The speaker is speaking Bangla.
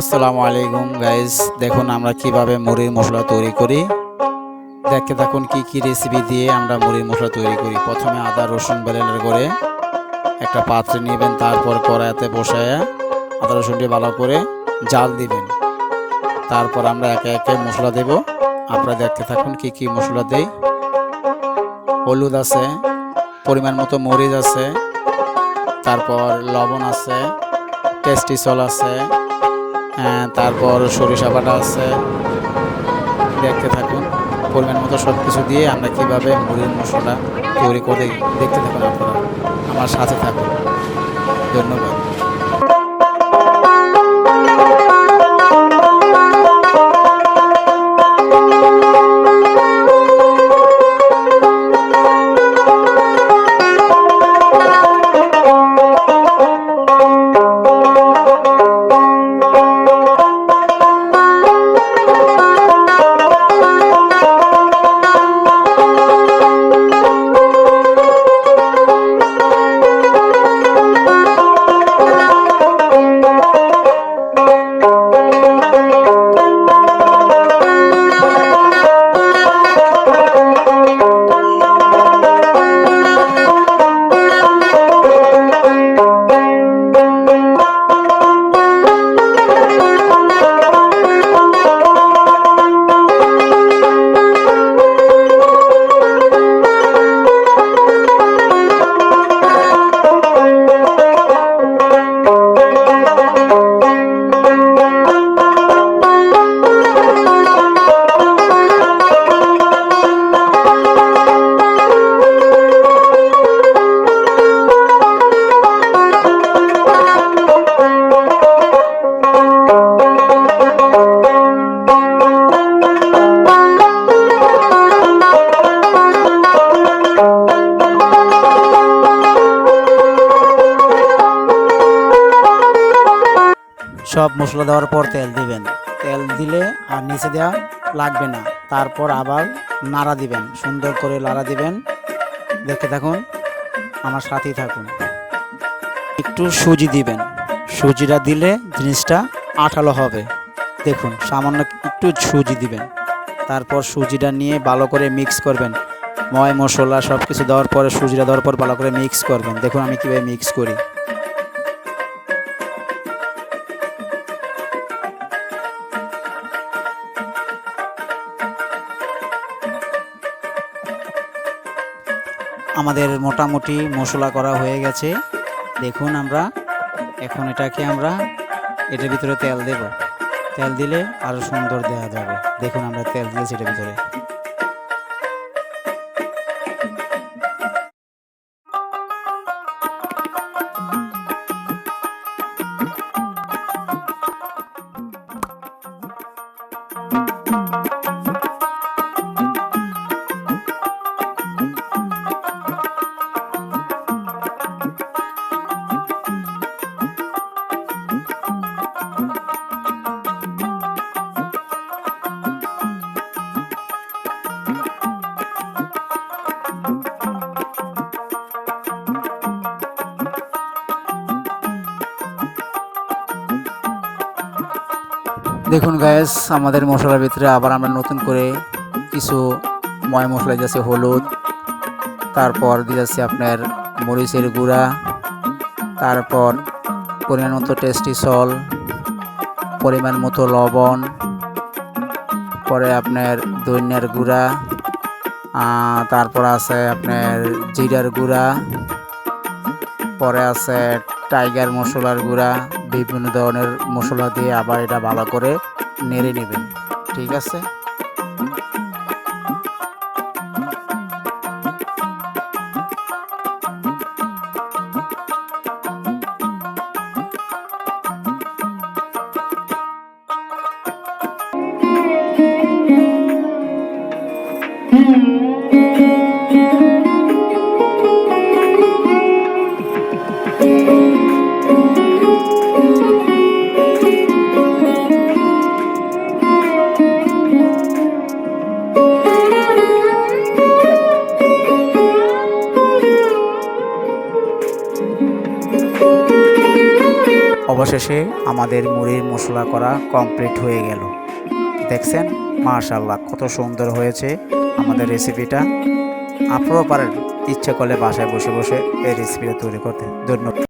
আসসালামু আলাইকুম গাইস দেখুন আমরা কীভাবে মুড়ির মশলা তৈরি করি। দেখতে থাকুন কি কি রেসিপি দিয়ে আমরা মুড়ির মশলা তৈরি করি। প্রথমে আদা, রসুন বেলেনের করে একটা পাত্রে নেবেন, তারপর কড়াইতে বসায় আদা, রসুনটি ভালো করে জাল দিবেন। তারপর আমরা একে একে মশলা দেব। আপনারা দেখতে থাকুন কি কি মশলা দেই। হলুদ আছে, পরিমাণ মতো মরিচ আছে, তারপর লবণ আছে, টেস্টি সল আছে তারপর সরিষা বাটা আছে। দেখতে থাকুন, পরিমাণ মতো সব কিছু দিয়ে আমরা কীভাবে মুড়ির মশলাটা তৈরি করে দেখতে থাকুন আপনারা। আমার সাথে থাকুন। ধন্যবাদ। সব মশলা দেওয়ার পর তেল দিবেন। তেল দিলে আর নিচে দেওয়া লাগবে না। তারপর আবার নাড়া দিবেন। সুন্দর করে নাড়া দিবেন। দেখতে থাকুন, আমার সাথেই থাকুন। একটু সুজি দিবেন। সুজিটা দিলে জিনিসটা আঠালো হবে। দেখুন, সামান্য একটু সুজি দিবেন। তারপর সুজিটা নিয়ে ভালো করে মিক্স করবেন। ময় মশলা সব কিছু দেওয়ার পরে, সুজিটা দেওয়ার পর ভালো করে মিক্স করবেন। দেখুন আমি কীভাবে মিক্স করি। আমাদের মোটামুটি মশলা করা হয়ে গেছে। দেখুন আমরা, এখন এটাকে আমরা এটার ভিতরে তেল দেব। তেল দিলে আরও সুন্দর দেওয়া যাবে। দেখুন আমরা তেল দিয়েছি এটার ভিতরে। দেখুন গ্যাস আমাদের মশলার ভিতরে আবার আমরা নতুন করে কিছু ময় মশলা যাচ্ছে হলুদ, তারপর দিয়ে যাচ্ছে আপনার মরিচের গুঁড়া, তারপর পরিমাণ মতো টেস্টি সল পরিমাণ মতো লবণ, পরে আপনার দৈন্যার গুঁড়া তারপর আছে আপনার জিরার গুঁড়া, পরে আছে টাইগার মশলার গুঁড়া, বিভিন্ন ধরনের মশলা দিয়ে আবার এটা ভালো করে নেড়ে নেবেন। ঠিক আছে? অবশেষে আমাদের মুড়ির মশলা করা কমপ্লিট হয়ে গেল। দেখছেন? মাশাল্লাহ কত সুন্দর হয়েছে আমাদের রেসিপিটা আপনারাও পারেন, ইচ্ছে করলে বাসায় বসে বসে এই রেসিপিটা তৈরি করতে। ধন্যবাদ।